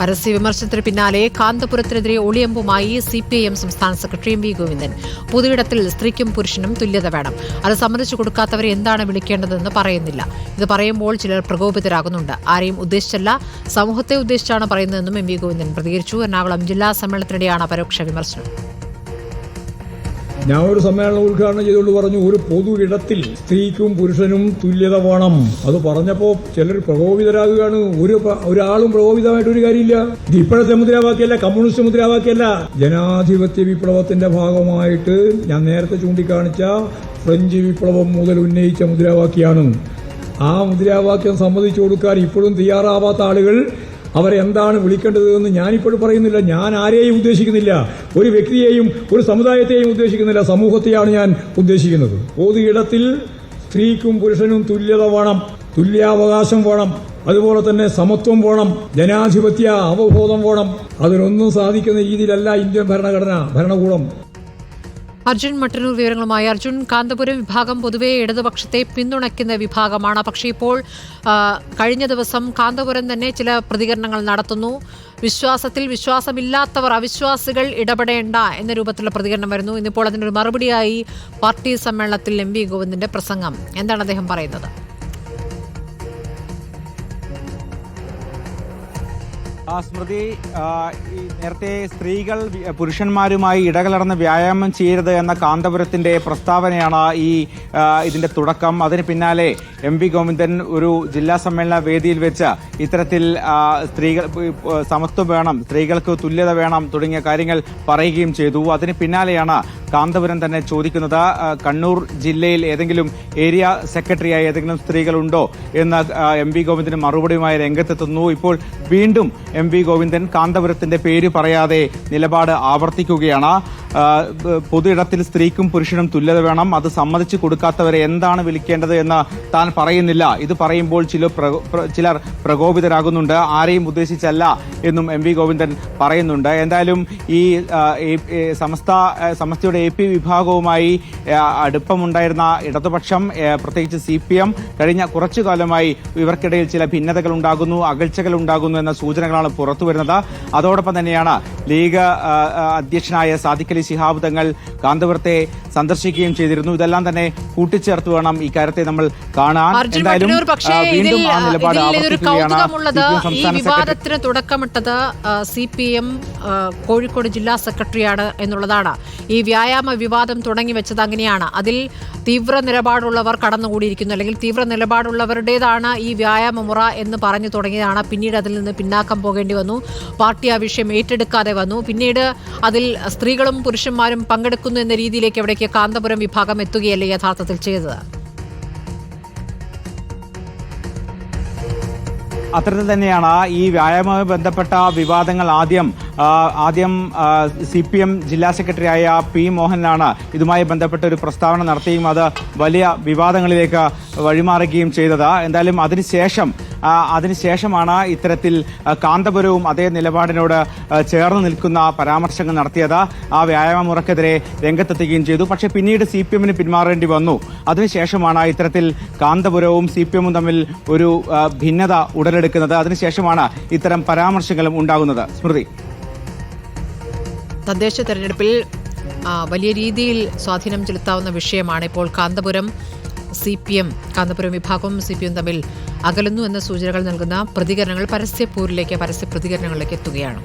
പരസ്യ വിമർശനത്തിന് പിന്നാലെ കാന്തപുരത്തിനെതിരെ ഒളിയമ്പുമായി സി പി ഐ എം സംസ്ഥാന സെക്രട്ടറി എം വി ഗോവിന്ദൻ. പൊതുയിടത്തിൽ സ്ത്രീക്കും പുരുഷനും തുല്യത വേണം. അത് സമ്മതിച്ചു കൊടുക്കാത്തവരെ എന്താണ് വിളിക്കേണ്ടതെന്ന് പറയുന്നില്ല. ഇത് പറയുമ്പോൾ ചിലർ പ്രകോപിതരാകുന്നുണ്ട്. ആരെയും ഉദ്ദേശിച്ചല്ല സമൂഹത്തെ ഉദ്ദേശിച്ചാണ് പറയുന്നതെന്നും എം വി ഗോവിന്ദൻ പ്രതികരിച്ചു. എറണാകുളം ജില്ലാ സമ്മേളനത്തിനിടെയാണ് പരോക്ഷ വിമർശനം. ഞാൻ ഒരു സമ്മേളനം ഉദ്ഘാടനം ചെയ്തുകൊണ്ട് പറഞ്ഞു ഒരു പൊതു ഇടത്തിൽ സ്ത്രീക്കും പുരുഷനും തുല്യത വേണം. അത് പറഞ്ഞപ്പോ ചിലർ പ്രകോപിതരാകുകയാണ്. ഒരു ഒരാളും പ്രകോപിതമായിട്ട് ഒരു കാര്യമില്ല. ഇപ്പോഴത്തെ മുദ്രാവാക്യല്ല കമ്മ്യൂണിസ്റ്റ് മുദ്രാവാക്യല്ല ജനാധിപത്യ വിപ്ലവത്തിന്റെ ഭാഗമായിട്ട് ഞാൻ നേരത്തെ ചൂണ്ടിക്കാണിച്ച ഫ്രഞ്ച് വിപ്ലവം മുതൽ ഉന്നയിച്ച മുദ്രാവാക്യമാണ് ആ മുദ്രാവാക്യം സമ്മതിച്ചു കൊടുക്കാൻ ഇപ്പോഴും തയ്യാറാവാത്ത ആളുകൾ അവരെന്താണ് വിളിക്കേണ്ടതെന്ന് ഞാനിപ്പോഴും പറയുന്നില്ല. ഞാൻ ആരെയും ഉദ്ദേശിക്കുന്നില്ല. ഒരു വ്യക്തിയെയും ഒരു സമുദായത്തെയും ഉദ്ദേശിക്കുന്നില്ല. സമൂഹത്തെയാണ് ഞാൻ ഉദ്ദേശിക്കുന്നത്. പൊതു ഇടത്തിൽ സ്ത്രീക്കും പുരുഷനും തുല്യത വേണം തുല്യാവകാശം വേണം അതുപോലെ തന്നെ സമത്വം വേണം ജനാധിപത്യ അവബോധം വേണം. അതിനൊന്നും സാധിക്കുന്ന രീതിയിലല്ല ഇന്ത്യൻ ഭരണഘടന ഭരണകൂടം. അർജുൻ മട്ടന്നൂർ വിവരങ്ങളുമായി. അർജുൻ കാന്തപുരം വിഭാഗം പൊതുവെ ഇടതുപക്ഷത്തെ പിന്തുണയ്ക്കുന്ന വിഭാഗമാണ്. പക്ഷേ ഇപ്പോൾ കഴിഞ്ഞ ദിവസം കാന്തപുരം തന്നെ ചില പ്രതികരണങ്ങൾ നടത്തുന്നു. വിശ്വാസത്തിൽ വിശ്വാസമില്ലാത്തവർ അവിശ്വാസികൾ ഇടപെടേണ്ട എന്ന രൂപത്തിലുള്ള പ്രതികരണം വരുന്നു. ഇന്നിപ്പോൾ അതിനൊരു മറുപടിയായി പാർട്ടി സമ്മേളനത്തിൽ എം വി ഗോവിന്ദിന്റെ പ്രസംഗം. എന്താണ് അദ്ദേഹം പറയുന്നത്? സ്മൃതി നേരത്തെ സ്ത്രീകൾ പുരുഷന്മാരുമായി ഇടകലർന്ന് വ്യായാമം ചെയ്യരുത് എന്ന കാന്തപുരത്തിന്റെ പ്രസ്താവനയാണ് ഈ ഇതിന്റെ തുടക്കം. അതിന് പിന്നാലെ എം വി ഗോവിന്ദൻ ഒരു ജില്ലാ സമ്മേളന വേദിയിൽ വെച്ച് ഇത്തരത്തിൽ സ്ത്രീകൾ സമത്വം വേണം സ്ത്രീകൾക്ക് തുല്യത വേണം തുടങ്ങിയ കാര്യങ്ങൾ പറയുകയും ചെയ്തു. അതിന് പിന്നാലെയാണ് കാന്തപുരം തന്നെ ചോദിക്കുന്നത് കണ്ണൂർ ജില്ലയിൽ ഏതെങ്കിലും ഏരിയ സെക്രട്ടറിയായി ഏതെങ്കിലും സ്ത്രീകളുണ്ടോ എന്ന് എം വി ഗോവിന്ദന് മറുപടിയുമായി രംഗത്തെത്തുന്നു. ഇപ്പോൾ വീണ്ടും എം വി ഗോവിന്ദൻ കാന്തപുരത്തിന്റെ പേര് പറയാതെ നിലപാട് ആവർത്തിക്കുകയാണ്. പൊതു ഇടത്തിൽ സ്ത്രീക്കും പുരുഷനും തുല്യത വേണം. അത് സമ്മതിച്ചു കൊടുക്കാത്തവരെ എന്താണ് വിളിക്കേണ്ടത് എന്ന് താൻ പറയുന്നില്ല. ഇത് പറയുമ്പോൾ ചില ചിലർ പ്രകോപിതരാകുന്നുണ്ട്. ആരെയും ഉദ്ദേശിച്ചല്ല എന്നും എം വി ഗോവിന്ദൻ പറയുന്നുണ്ട്. എന്തായാലും ഈ സമസ്ത സമസ്തയുടെ എ പി വിഭാഗവുമായി അടുപ്പമുണ്ടായിരുന്ന ഇടതുപക്ഷം പ്രത്യേകിച്ച് സി പി എം കഴിഞ്ഞ കുറച്ചു കാലമായി ഇവർക്കിടയിൽ ചില ഭിന്നതകൾ ഉണ്ടാകുന്നു അകൽച്ചകൾ ഉണ്ടാകുന്നു എന്ന സൂചനകളാണ് പുറത്തുവരുന്നത്. അതോടൊപ്പം തന്നെയാണ് ലീഗ് അധ്യക്ഷനായ സാദിഖ് ശിഹാബ് തങ്ങൾ കാന്തപുരത്തെ സന്ദർശിക്കുകയും ചെയ്തിരുന്നു. ഇതെല്ലാം തന്നെ കൂട്ടിച്ചേർത്ത് വേണം ഇക്കാര്യത്തെ നമ്മൾ കാണാൻ. എന്തായാലും വീണ്ടും ആ നിലപാട് ആവർത്തിക്കുകയാണ് വിവാദത്തിന് തുടക്കമിട്ടത് സി പി എം കോഴിക്കോട് ജില്ലാ സെക്രട്ടറിയാണ് എന്നുള്ളതാണ്. ഈ വ്യായാമ വിവാദം തുടങ്ങി വെച്ചത് അങ്ങനെയാണ്. അതിൽ തീവ്ര നിലപാടുള്ളവർ കടന്നുകൂടിയിരിക്കുന്നു. അല്ലെങ്കിൽ തീവ്ര നിലപാടുള്ളവരുടേതാണ് ഈ വ്യായാമ മുറ എന്ന് പറഞ്ഞു തുടങ്ങിയതാണ്. പിന്നീട് അതിൽ നിന്ന് പിന്നാക്കം പോകേണ്ടി വന്നു. പാർട്ടി ആ വിഷയം ഏറ്റെടുക്കാതെ വന്നു. പിന്നീട് അതിൽ സ്ത്രീകളും പുരുഷന്മാരും പങ്കെടുക്കുന്നു എന്ന രീതിയിലേക്ക് എവിടേക്ക് കാന്തപുരം വിഭാഗം എത്തുകയല്ലേ യഥാർത്ഥത്തിൽ ചെയ്തത്? അത്തരത്തിൽ തന്നെയാണ് ഈ വ്യായാമവുമായി ബന്ധപ്പെട്ട വിവാദങ്ങൾ ആദ്യം ആദ്യം സി പി എം ജില്ലാ സെക്രട്ടറിയായ പി മോഹനാണ് ഇതുമായി ബന്ധപ്പെട്ട ഒരു പ്രസ്താവന നടത്തുകയും അത് വലിയ വിവാദങ്ങളിലേക്ക് വഴിമാറുകയും ചെയ്തത്. എന്തായാലും അതിനുശേഷം അതിനുശേഷമാണ് ഇത്തരത്തിൽ കാന്തപുരവും അതേ നിലപാടിനോട് ചേർന്ന് നിൽക്കുന്ന പരാമർശങ്ങൾ നടത്തിയത്. ആ വ്യായാമ മുറക്കെതിരെ രംഗത്തെത്തുകയും ചെയ്തു. പക്ഷേ പിന്നീട് സി പി എമ്മിന് പിന്മാറേണ്ടി വന്നു. അതിനുശേഷമാണ് ഇത്തരത്തിൽ കാന്തപുരവും സി പി എമ്മും തമ്മിൽ ഒരു ഭിന്നത ഉടലെടുക്കുന്നത്. അതിനുശേഷമാണ് ഇത്തരം പരാമർശങ്ങളും ഉണ്ടാകുന്നത്. സ്മൃതി. തദ്ദേശ തെരഞ്ഞെടുപ്പിൽ വലിയ രീതിയിൽ സ്വാധീനം ചെലുത്താവുന്ന വിഷയമാണ് ഇപ്പോൾ Kanthapuram C P M Kanthapuram വിഭാഗവും സി പി എം തമ്മിൽ അകലുന്നു എന്ന സൂചനകൾ നൽകുന്ന പ്രതികരണങ്ങൾ പരസ്യപൂരിലേക്ക് പരസ്യ പ്രതികരണങ്ങളിലേക്ക് എത്തുകയാണ്.